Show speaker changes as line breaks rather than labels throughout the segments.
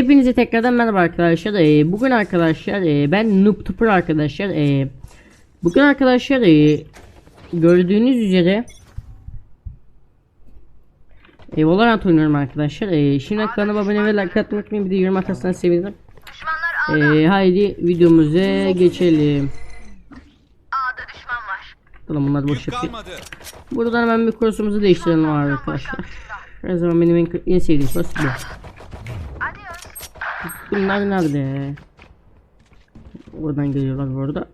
Hepinize tekrardan merhaba arkadaşlar. Ee, bugün arkadaşlar e, ben Noob Tupper arkadaşlar. Ee, bugün arkadaşlar e, gördüğünüz üzere e, Valorant oynuyorum arkadaşlar. E, şimdi kanalıma abone ve like atmayı unutmayın. Bir de yorum atarsanız sevinirim. E, haydi videomuza geçelim.
A'da düşman var.
Tamam bunlar boş yapıyor. Buradan hemen bir kursumuzu değiştirelim arkadaşlar. Her zaman benim en, en sevdiğim kurs bu. Bunlar nerede? Oradan geliyorlar bu arada.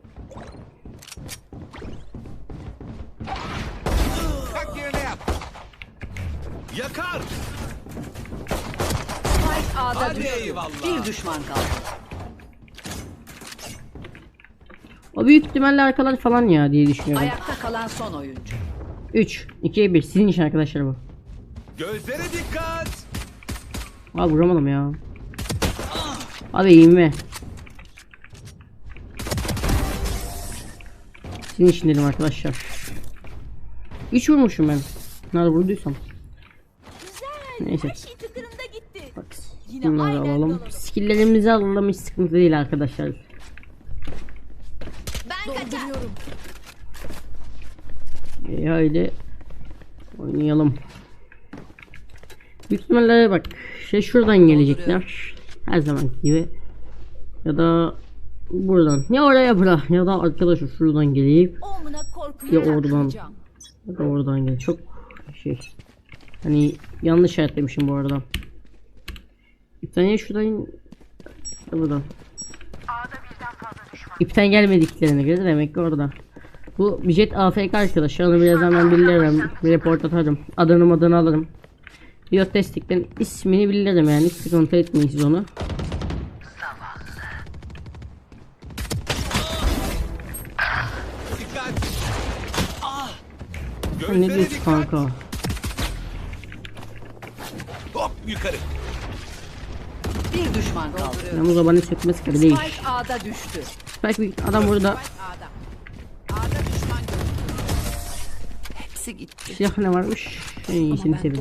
Yakar.
Spike A'da düştü. Bir düşman kaldı.
O büyük ihtimalle arkalar falan ya diye düşünüyorum.
Ayakta kalan son oyuncu.
3, 2, 1. Sizin için arkadaşlar bu.
Gözlere dikkat.
Abi vuramadım ya. Abi iyi mi? Sizin için dedim arkadaşlar. 3 vurmuşum ben. Nerede vurduysam. Neyse.
şey.
Bak.
Yine
Bunları alalım. Skilllerimizi alalım hiç sıkıntı değil arkadaşlar.
Ben kaçar.
E, haydi oynayalım. Büyük ihtimalle bak şey şuradan gelecekler. Her zaman gibi. Ya da buradan. Ya oraya bırak ya da arkadaşlar şuradan
korkuyu
ya oradan ya da oradan gel. Çok şey. Hani yanlış işaretlemişim bu arada. Bir tane şuradan ya buradan. İpten gelmediklerine göre demek ki orada. Bu jet AFK arkadaşlar onu birazdan ben bilirim. Bir report atarım. Adını adını alırım. Biot destekten ismini bilirim yani hiç sıkıntı etmeyin siz onu. Ne diyorsun kanka?
Hop yukarı.
Bir düşman kaldı.
Yalnız o bana sökmesi gibi değil.
Spike A'da düştü.
Spike bir adam burada.
A'da. A'da düşman görüldü. Hepsi gitti.
Silah ne varmış? En iyisini severiz.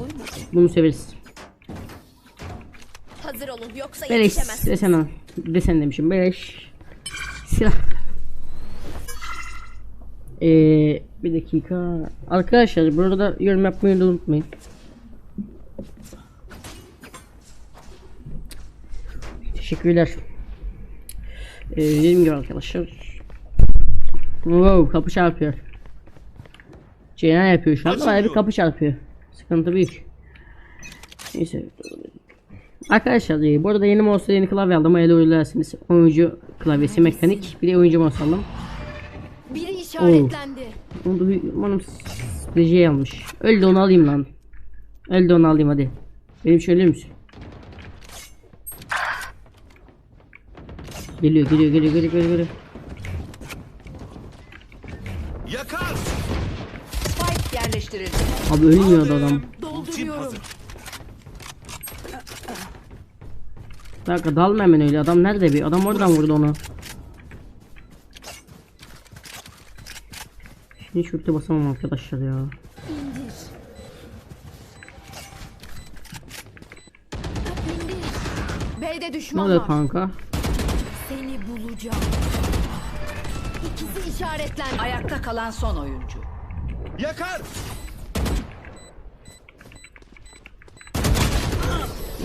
Bunu severiz.
Hazır olun yoksa
Beleş
yetişemez.
desen al. Desen demişim. Beleş. Silah. Ee, bir dakika. Arkadaşlar burada yorum yapmayı da unutmayın. Teşekkürler. Ee, dediğim gibi arkadaşlar. Wow kapı çarpıyor. Ceylan yapıyor şu anda bayağı bir kapı çarpıyor. Sıkıntı büyük. Neyse. Arkadaşlar e, bu arada yeni mouse yeni klavye aldım. Öyle uyarlarsınız. Oyuncu klavyesi mekanik. Bir de oyuncu mouse aldım.
Biri işaretlendi.
Onu da bir umarım SPJ almış. Öl de onu alayım lan. Öl de onu alayım hadi. Benim şöyle misin? Geliyor geliyor geliyor geliyor geliyor.
Yerleştirildi.
Abi ölmüyordu adam.
Hazır.
Bir dakika dalma hemen öyle. Adam nerede bir? Adam oradan vurdu onu. Şimdi şurada basamam arkadaşlar ya.
B'de
Ne
düşman
oluyor
var.
kanka?
Seni bulacağım. İkisi işaretlendi.
Ayakta kalan son oyuncu.
Yakar.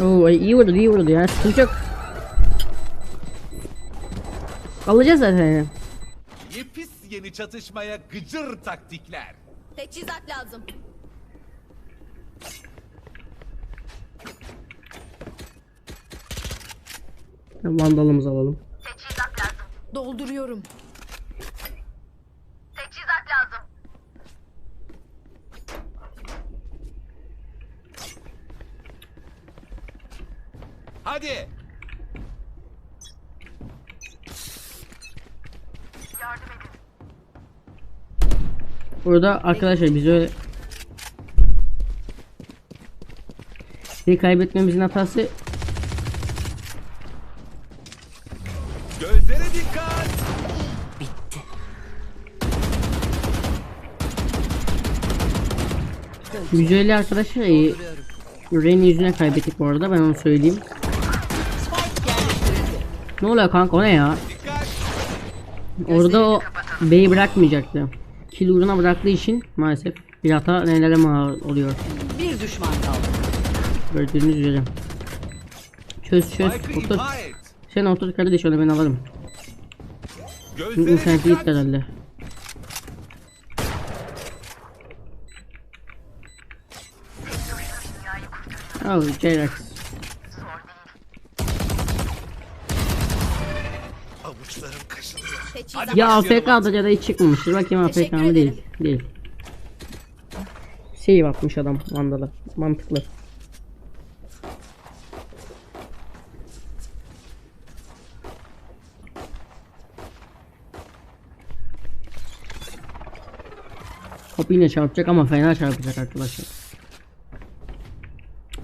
Oo iyi vurdu iyi vurdu ya. Sıkıntı yok. Alacağız zaten. yani.
Yepis yeni çatışmaya gıcır taktikler.
Teçhizat lazım.
Vandalımızı alalım.
Teçhizat lazım. Dolduruyorum. Teçhizat lazım.
Hadi.
Burada arkadaşlar biz öyle bir kaybetmemizin hatası
Gözlere dikkat.
Biz öyle arkadaşlar e, Ren yüzüne kaybettik bu arada ben onu söyleyeyim. Ne oluyor kanka o ne ya? Orada o B'yi bırakmayacaktı. Kill uğruna bıraktığı için maalesef bir hata nelere mal oluyor.
Bir düşman kaldı.
Gördüğünüz üzere. Çöz çöz otur. Sen otur kardeş onu ben alırım.
Gözlere
interneti gitti herhalde. Oh, J-Rex. Ya
başlayalım
AFK'da ya da hiç çıkmamıştır. Bakayım AFK
Teşekkür
mı değil.
ederim.
Değil. Save atmış adam Vandal'a. Mantıklı. Kapı yine çarpacak ama fena çarpacak arkadaşlar.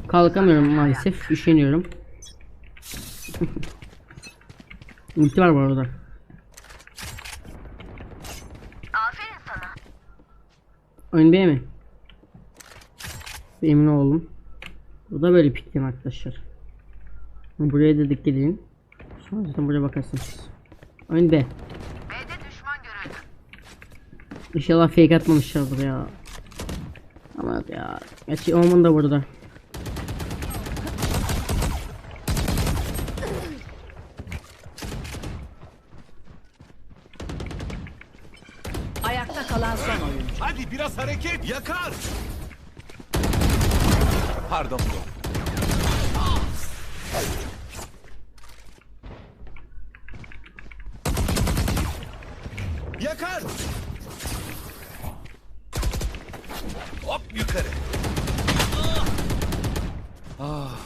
Kalkamıyorum maalesef. Üşeniyorum. Ulti var bu arada. Oyun B mi? Bir Emin oldum. Bu da böyle pikten arkadaşlar. Buraya da dikkat edin. Sonra zaten buraya bakarsınız. Oyun B.
B'de düşman görüldü.
İnşallah fake atmamışlardır ya. Ama ya. Gerçi Omen da burada.
Biraz hareket. Yakar. Pardon. Yakar. Hop yukarı. Ah.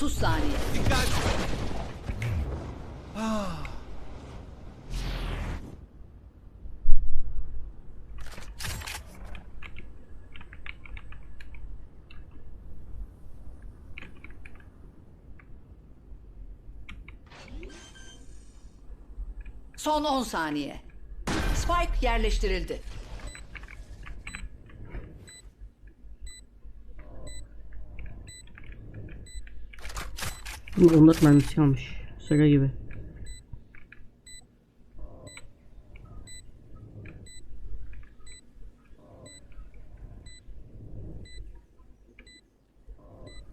30 saniye.
Dikkat.
Son 10 saniye. Spike yerleştirildi.
Bu 14 mermisi. Şaka gibi.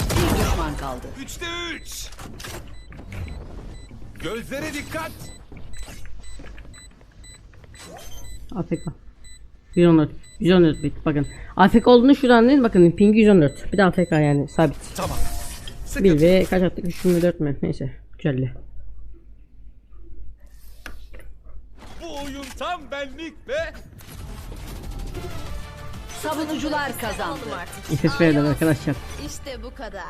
Bir düşman kaldı.
Üçte üç. Gözlere dikkat.
AFK. 114. 114 bit bakın. AFK olduğunu şuradan değil bakın ping 114. Bir de AFK yani sabit.
Tamam.
1
Sıkı.
ve kaç attık 3 mü 4 mü neyse güzelli.
Bu oyun tam benlik be.
Savunucular kazandı.
İfes verdim arkadaşlar.
İşte bu kadar.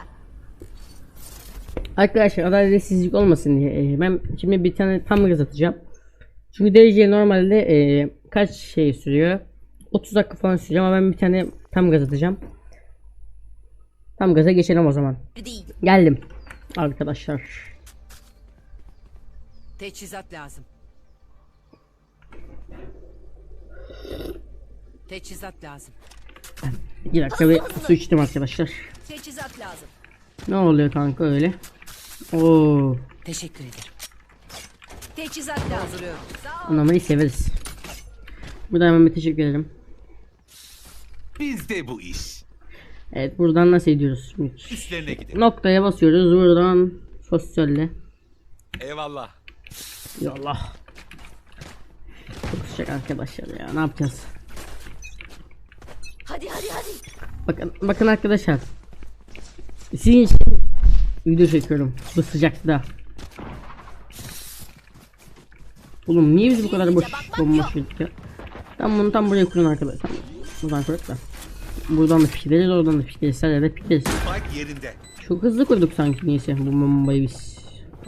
Arkadaşlar adaletsizlik olmasın diye e, ben şimdi bir tane tam gaz atacağım. Çünkü derece normalde e, kaç şey sürüyor? 30 dakika falan sürüyor ama ben bir tane tam gaz atacağım. Tam gaza geçelim o zaman. Geldim arkadaşlar.
Teçhizat lazım. Teçhizat lazım.
Bir dakika bir su içtim arkadaşlar.
Teçhizat lazım.
Ne oluyor kanka öyle? Oo,
Teşekkür ederim.
Teçhizat lazım.
Anlamayı severiz. Burada hemen bir teşekkür ederim.
Bizde bu iş.
Evet buradan nasıl ediyoruz?
Üstlerine gidelim.
Noktaya basıyoruz buradan sosyalle.
Eyvallah.
Yallah. Çok sıcak arkadaşlar ya ne yapacağız?
Hadi hadi hadi.
Bakın bakın arkadaşlar. Sizin için video çekiyorum bu sıcakta. Oğlum niye biz bu kadar boş bomba ya? Tam bunu tam buraya kurun arkadaşlar. Buradan kuruk da. Buradan da pikleriz oradan da pikleriz. Sadece de pikleriz.
Yerinde.
Çok hızlı kurduk sanki neyse bu bombayı biz.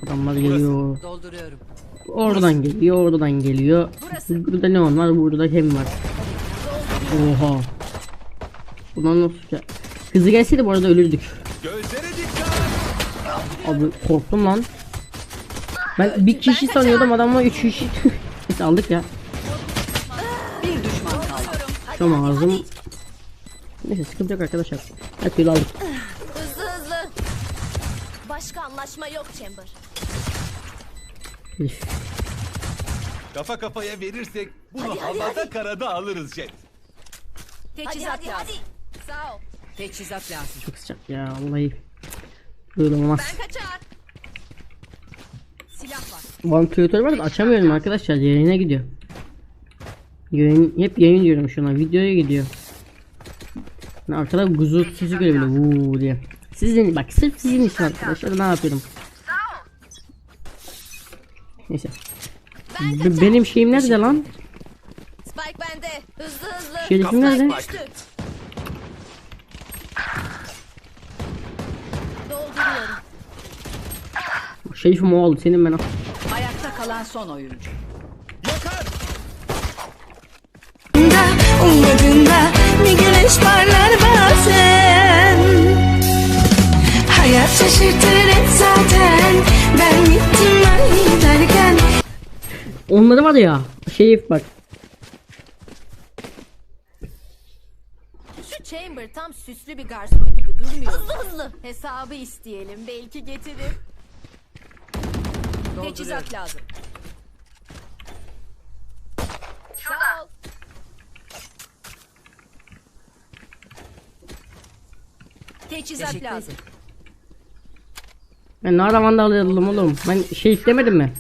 Adamlar geliyor.
Dolduruyorum.
Oradan geliyor, oradan geliyor. Burada ne var? Burada hem var. Oha. Bundan nasıl ya? Hızlı gelseydi bu arada ölürdük.
Gözlere dikkat.
Abi korktum lan. Ben bir kişi sanıyordum adamla üç kişi. Neyse aldık ya.
Bir düşman kaldı.
Şu ağzım. Neyse sıkıntı yok arkadaşlar. Her türlü aldık.
Hızlı hızlı. Başka anlaşma yok Chamber.
Üf.
Kafa kafaya verirsek bunu
Hadi, hadi,
havada
hadi.
karada alırız Jet.
Teçhizat
hadi,
lazım. Sağ ol.
Teçhizat lazım.
Çok sıcak ya vallahi. Böyle olmaz.
Ben kaçar. Silah var.
Vantilatör var da açamıyorum arkadaşlar yayına gidiyor. Yayın, hep yayın diyorum şuna videoya gidiyor. Ben arkada guzur sesi geliyor böyle vuuu diye. Sizin bak sırf sizin için arkadaşlar ne yapıyorum. Neyse. B- benim şeyim nerede lan?
Spike bende. Hızlı hızlı.
Şerifim nerede?
Dolduruyorum.
Şerifim o oldu senin ben al.
Ayakta kalan son oyuncu.
Yakar!
Ummadığında bir güneş parlar şaşırtır hep zaten Ben gittim ben giderken
Onları var ya Şerif bak.
Şu Chamber tam süslü bir garson gibi durmuyor. Hızlı hızlı. Hesabı isteyelim. Belki getirir. Teçhizat lazım. Sağ ol. Teçhizat lazım.
Ben ne vandal alalım oğlum. Ben Şerif demedim mi?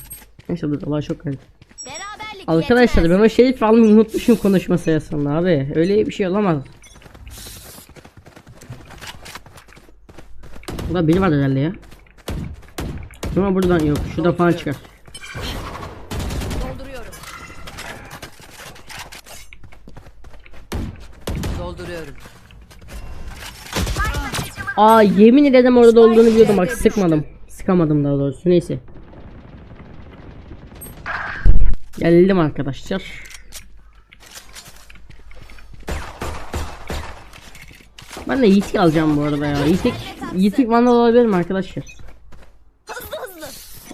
Neyse dur Allah çok garip. Arkadaşlar
yetmez.
ben o Şerif almayı unutmuşum konuşma sırasında abi. Öyle bir şey olamaz. Burada biri var herhalde ya. Ama buradan yok. Şurada falan çıkar.
Dolduruyorum.
Dolduruyorum.
Aa yemin ederim orada olduğunu biliyordum bak sıkmadım. Sıkamadım daha doğrusu neyse. Geldim arkadaşlar. Ben de yitik alacağım bu arada ya. Yitik, yitik vandal alabilir mi arkadaşlar?
Hızlı hızlı.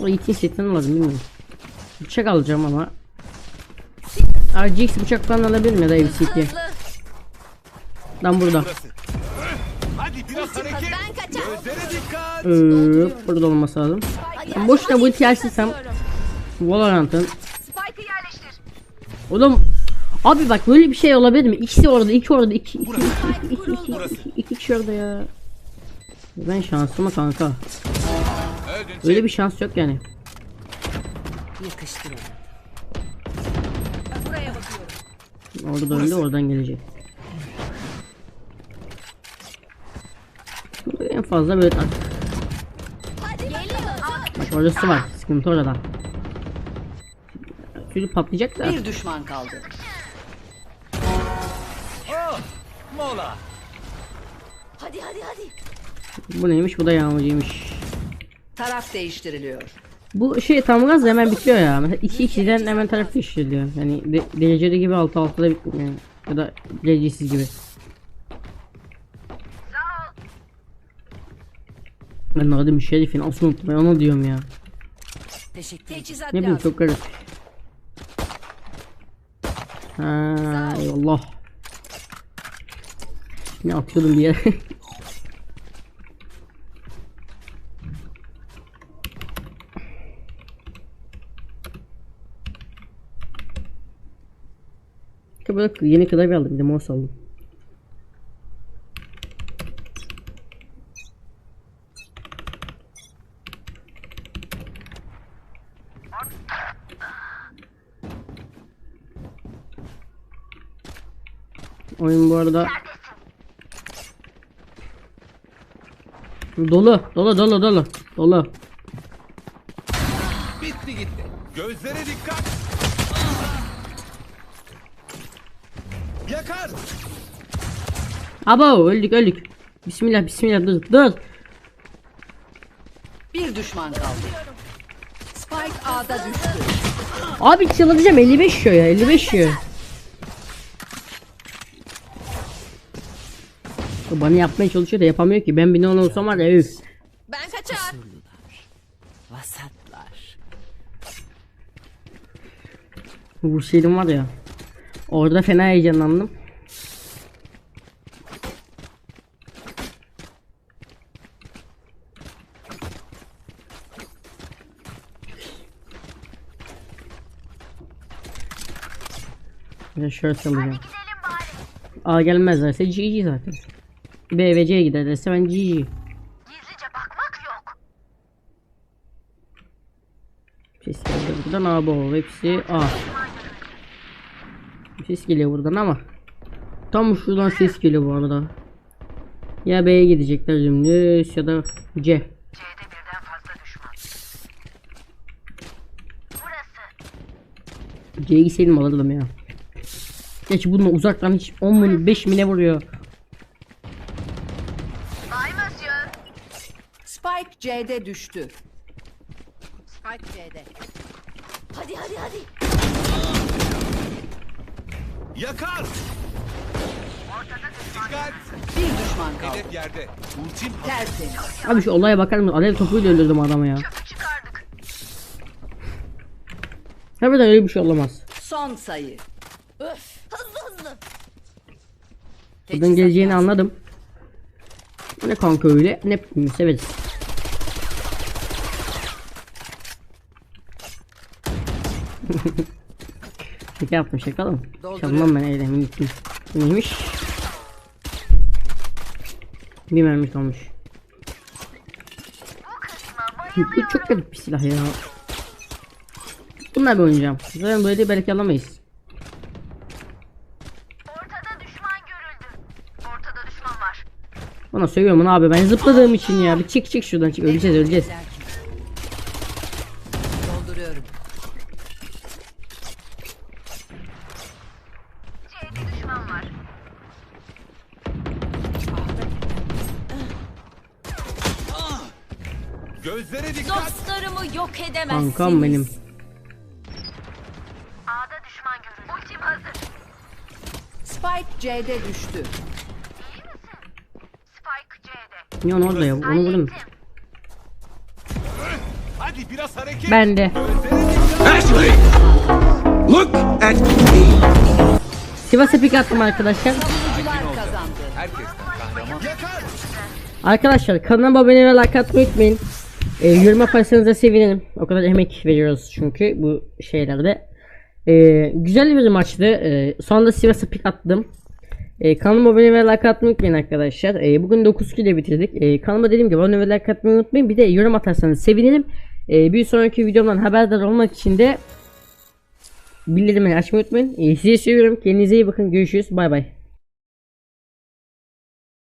O yitik setini alırım bilmiyorum. Bıçak alacağım ama. RGX bıçak falan alabilir mi ya da MCT? Lan burada. Ee, burada olması lazım.
Hadi,
boşuna bu ulti açtıysam Valorant'ın
Spike'ı yerleştir.
Oğlum Abi bak böyle bir şey olabilir mi? İkisi orada, iki orada, iki, iki, iki, iki, iki, iki, iki, iki kişi orada ya. Ben şanslıma kanka. Öyle bir şans yok yani. Orada öldü, oradan gelecek. En fazla böyle
geliyor.
Bak orası var. Sıkıntı orada. Çocuk patlayacak da.
Bir düşman kaldı.
Oh, mola.
Hadi hadi hadi.
Bu neymiş? Bu da yağmacıymış.
Taraf değiştiriliyor.
Bu şey tam gaz hemen bitiyor ya. Mesela 2 2'den hemen taraf değiştiriliyor. Yani de, dereceli gibi 6 6'da bitmiyor. Yani. Ya da derecesiz gibi. Ben de adım Şerif'in asıl unuttum. Ben onu diyorum ya. Ne bileyim çok garip. Ha, eyvallah. Ne atıyordum bir yere. Böyle yeni klavye aldım bir de mouse aldım. Oyun bu arada Dolu, dolu, dolu, dolu, dolu.
Bitti gitti. Gözlere dikkat. Yakar.
Abo öldük öldük. Bismillah bismillah dur dur.
Bir düşman kaldı. Spike A'da düştü.
Abi çıldıracağım 55 yiyor ya 55 yiyor. Bana yapmaya çalışıyor da yapamıyor ki. Ben bir ne olsam var ya üf.
Ben kaçar.
Vasatlar.
Vursaydım var ya. Orada fena heyecanlandım. De şöyle salacağım. A gelmezlerse GG zaten. B ve C giderlerse ben GG.
Gizlice bakmak yok
Ses geldi buradan A bu hepsi A. Ses geliyor buradan ama tam şuradan ses geliyor bu arada. Ya B'ye gidecekler dümdüz ya da C. C'yi gitseydim alırdım ya. Geç bununla uzaktan hiç 10 mun 5 mine vuruyor.
Spike C'de düştü. Spike C'de.
Hadi hadi hadi
Yakar. Dikkat.
Bir düşman kaldı.
Hedef yerde. Ultim
Tertemiz.
Abi şu olaya bakar mısın? Alev topuyla öldürdüm adamı ya.
çıkardık
Harbiden öyle bir şey olamaz.
Son sayı.
Öf. Hızlı hızlı.
Buradan geleceğini anladım. Ne kanka öyle ne severiz. Şaka yaptım şaka?
Dolduruyorum.
Çalmam ben eylemi gittim. Neymiş? Bir mermi kalmış. Bu çok garip bir silah ya. Bunlar bir oynayacağım. Zaten böyle de belki alamayız.
Ortada düşman görüldü Ortada düşman var
Bana söylüyorum bunu abi ben zıpladığım için ya. Bir çık çık şuradan çık. Öleceğiz öleceğiz.
Gözlere dikkat.
Dostlarımı yok edemezsiniz.
Kankam benim.
A'da düşman görüldü Ultim hazır
Spike C'de düştü.
Spike C'de
Niye onu orada ya? Onu vurun.
Hadi biraz hareket.
Ben de.
Ashley. Look at me.
Sivas'a pik attım arkadaşlar.
Yakar.
Arkadaşlar kanalıma abone ve like atmayı unutmayın. Ee, yorum yaparsanız da sevinirim. O kadar emek veriyoruz çünkü bu şeylerde. Ee, güzel bir maçtı. Ee, sonunda Sivas'a pik attım. Ee, kanalıma abone ve like atmayı unutmayın arkadaşlar. Ee, bugün 9 kilo bitirdik. Ee, kanalıma dediğim gibi abone ve like atmayı unutmayın. Bir de yorum atarsanız sevinirim. Ee, bir sonraki videomdan haberdar olmak için de bildirimleri açmayı unutmayın. Ee, sizi seviyorum. Kendinize iyi bakın. Görüşürüz. Bay bay.